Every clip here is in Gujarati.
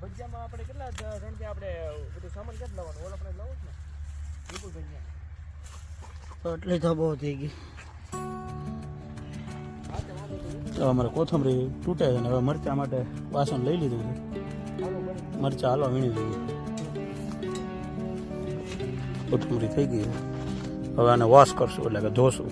ભજીયામાં આપણે કેટલા જ કે આપણે બધું સામાન કેટલા લાવવાનું? ઓલ આપણે લાવો ને. વિપુલ ભજીયા એટલી તો બહુ થઈ ગઈ. તે અમારે કોથમરી તૂટે છે ને હવે મરચા માટે વાસણ લઈ લીધું છે. મરચા હાલો વીણી લઈએ. કોથમરી થઈ ગઈ હવે આને વોશ કરશું એટલે કે ધોશું.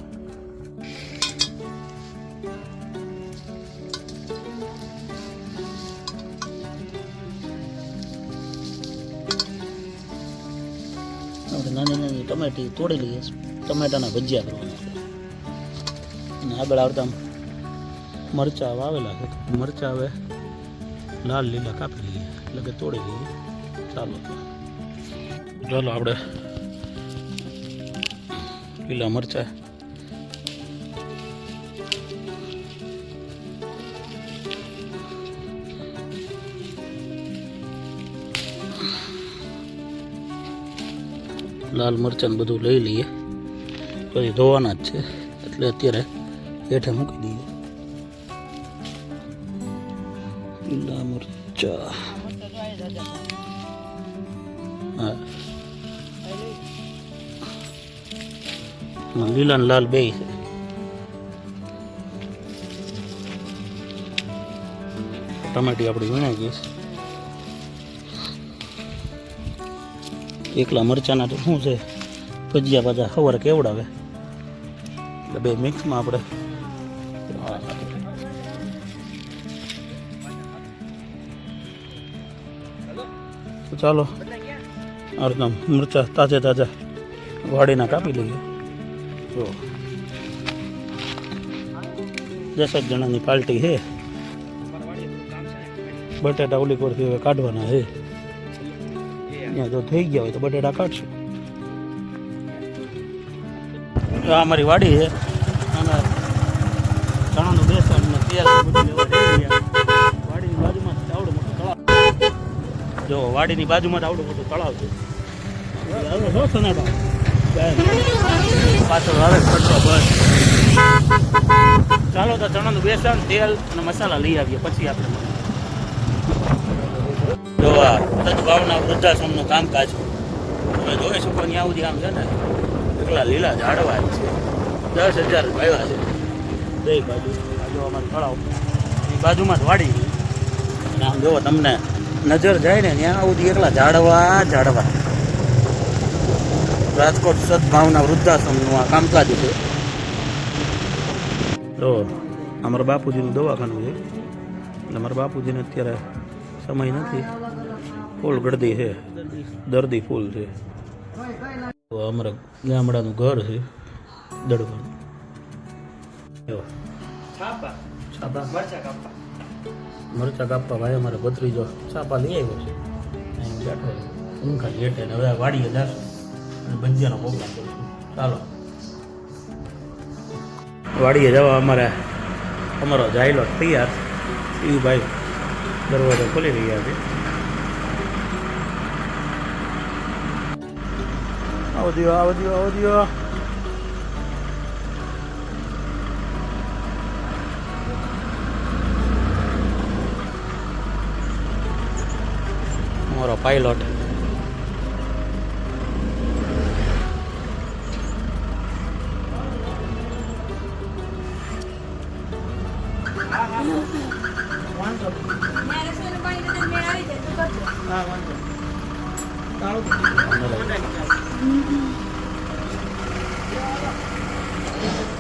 ટમેટી તોડી લઈએ ટમેટાના ભજીયા કરવાના અને આગળ આવતા મરચા વાવેલા છે. મરચા હવે લાલ લીલા કાપી લઈએ એટલે કે તોડી લઈએ ચાલો. ચાલો આપણે લીલા મરચા લાલ મરચાં બધું લઈ લઈએ. પછી ધોવાના જ છે. એટલે અત્યારે હેઠે મૂકી દઈએ. લીલા મરચા. હા. લીલા લાલ બે છે. ટમેટી આપણી વીણાઈ ગઈ છે. એકલા મરચાના તો શું છે? ભજીયા પાછા ખબર કેવડાવે? એટલે બે મિક્સમાં આપણે ચાલો, અર્ધમ મરચા તાજા તાજા વાડીના કાપી લઈએ. જો. દસ જ જણાની પાર્ટી છે. બટેટા ઓલી પરથી હવે કાઢવાના છે. ત્યાં જો થઈ ગયા હોય તો બટેટા કાઢશું. આ અમારી વાડી છે. અને ચણાનું બેસન ને તેલ ને વાડીની બાજુમાં આવડું મોટું તળાવ જો વાડીની બાજુમાં આવડું મોટું તળાવ છે. હવે પાછળ આવે ખર્ચો બસ. ચાલો તો ચણાનું બેસન, તેલ અને મસાલા લઈ આવીએ. પછી આપણે. જો આ સદભાવના વૃદ્ધાશ્રમનું કામકાજ. તમે જોઈ શકો ત્યાં સુધી આમ છે ને એકલા લીલા ઝાડવા છે. દસ હજાર ભાઈવા છે. બે બાજુ, આ જો અમારું તળાવ. એ બાજુમાં જ વાડી. અને આમ જોવો તમને નજર જાય ને, ત્યાં સુધી એકલા ઝાડવા ઝાડવા. રાજકોટ સદભાવના વૃદ્ધાશ્રમનું આ કામકાજ છે. તો અમારા બાપુજીનું દવાખાનું છે. એટલે બાપુજીને અત્યારે સમય નથી. ફૂલ ગળદી છે. દર્દી ફૂલ છે. અમારા ગામડાનું ઘર છે દડવાનું છાપા. મરચા કાપવા. ભાઈ અમારે ભત્રીજો છાપા લઈ આવ્યો છે. અહીં બેઠો ઊંઘા ને હવે વાડીએ જશું. અને ભજીયાનો પ્રોગ્રામ કરીશું ચાલો. વાડીએ જવા અમારે અમારો જાયલો તૈયાર. શિવભાઈ દરવાજો ખોલી રહ્યા છે. આવો દિયો આવો દિયો આવો દિયો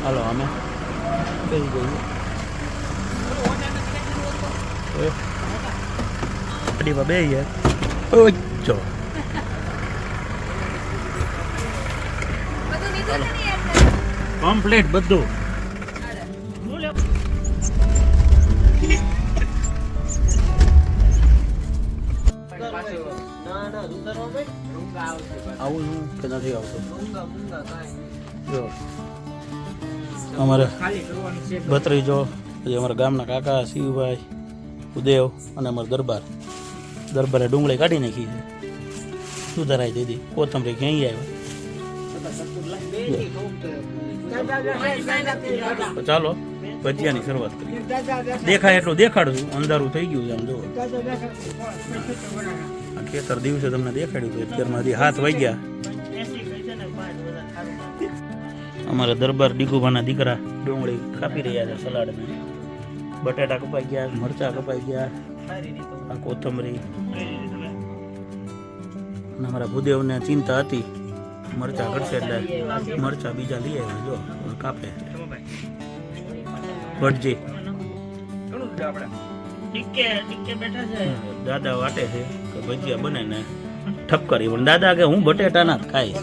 હાલો અમે બધું લીધું છે ને યાર? કમ્પ્લીટ બધું. આવું કે નથી આવતું જો અમારે ભત્રીજો, પછી અમારા ગામના કાકા શિવભાઈ, ઉદેવ અને અમારો દરબાર. દરબારે ડુંગળી કાઢી નાખી છે. સુધારાઈ દીધી. કોથમરી ક્યાંય આવ્યા ચાલો, ભજીયાની શરૂઆત કરી દેખાય એટલું દેખાડું અંધારું થઈ ગયું છે આમ જોવો ખેતર દિવસે તમને દેખાડ્યું હતું અત્યારમાં હાથ વાગ્યા. અમારા દરબાર ડીગુભાના દીકરા ડુંગળી કાપી રહ્યા છે સલાડને. બટાટા કપાઈ ગયા મરચા કપાઈ ગયા આ કોથમરી. અને અમારા ભૂદેવને ચિંતા હતી. મરચા ઘટશે એટલે મરચા બીજા લઈ આવ્યા જો કાપે. ભટજી. દાદા વાટે છે કે ભજીયા બને ને ઠપકરી. પણ દાદા કે હું બટેટાના જ ખાઈશ.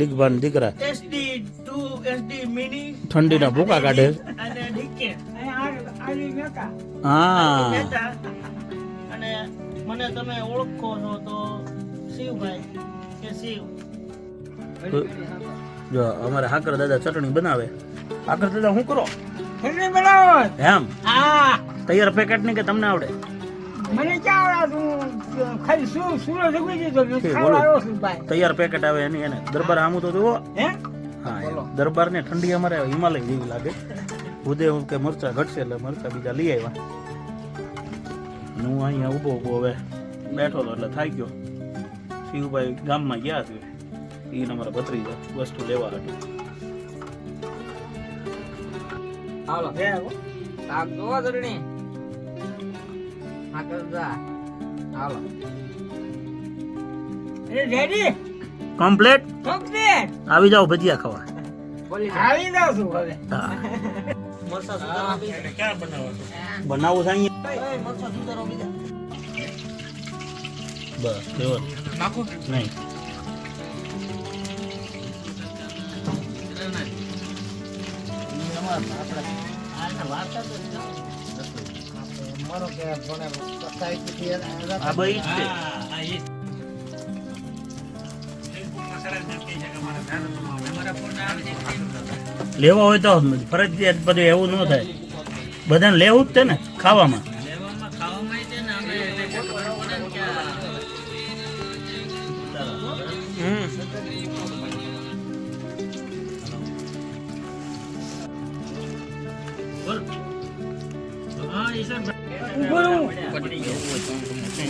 દીકભાન દીકરા. ઠંડીના ભૂકા કાઢે. હા. અને મને તમે ઓળખો છો તો શિવભાઈ કે શિવ. જો અમારે હાકર દાદા ચટણી બનાવે. હાકર દાદા શું કરો? એમ? હા. તૈયાર પેકેટ નહીં કે તમને આવડે? મને ક્યાં આવડે ખાલી સુર સુર જગવી મેં ખાવા આવ્યો છું ભાઈ. તૈયાર પેકેટ આવે એની એને. દરબાર આમું તો જુઓ. હે? હા એ દરબાર ને ઠંડી અમારે હિમાલય જેવી લાગે. ભૂદેવ કે મરચા ઘટશે એટલે મરચા બીજા લઈ આવ્યા. હું અહીંયા ઊભો ઊભો હવે બેઠો હતો એટલે થાય ગયો. શિવભાઈ ગામમાં ગયા છે. એને અમારા ભત્રીજા વસ્તુ લેવા હતી હાલો. હે શાક જોવો ચટણી હા કરજા હાલો. એ રેડી કમ્પ્લેટ કમ્પ્લીટ આવી જાઓ ભજીયા ખાવા. આવી જાવ છું હવે. હા. મરસા સુધારો બીજા ક્યાં બનાવો છો? બનાવું છે અહીંયા? મરસા સુધારો બીજા બસ એવો નાખો? નહીં. મારો કે ભણે સત્તાવીસ આ બઈ લેવા હોય તો ફરજિયાત બધું એવું ન થાય. બધાને લેવું જ છે ને ખાવામાં.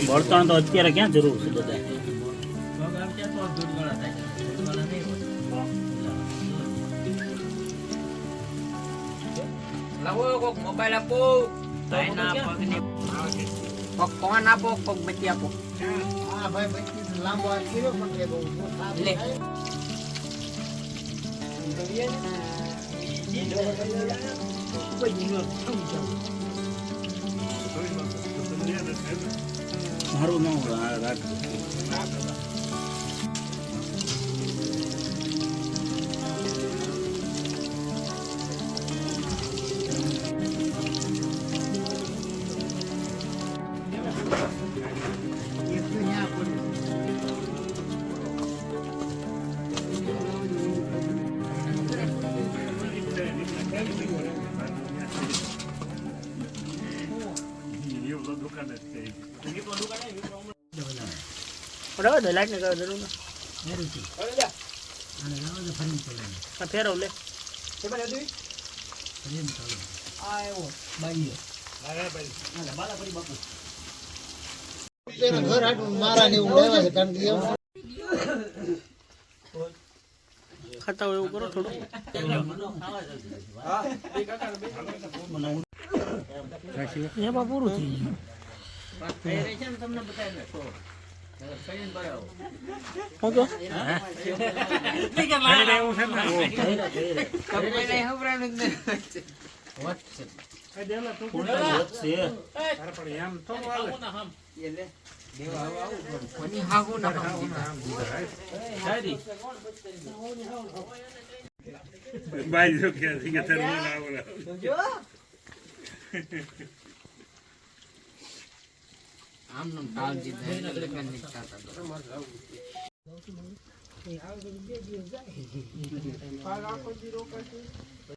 બળતણ તો અત્યારે ક્યાં જરૂર છે બધા મોબાઈલ આપો. કોણ આપો કોક બચી આપો હા ભાઈ બચી લાંબો મારું નામ રાખ બરાબર લાઈટ ને જરૂર નથી ફેરવ લે ખાતા એવું કરો થોડું. પૂરું થઈ જ નહીં. કોની હાગું ના બાઈ જો કે છે કે તારે મને આવડે. જો આમ નામ ટાળજી થાય લગ્ન નહીં થતા તો. આખો દી રોકાશે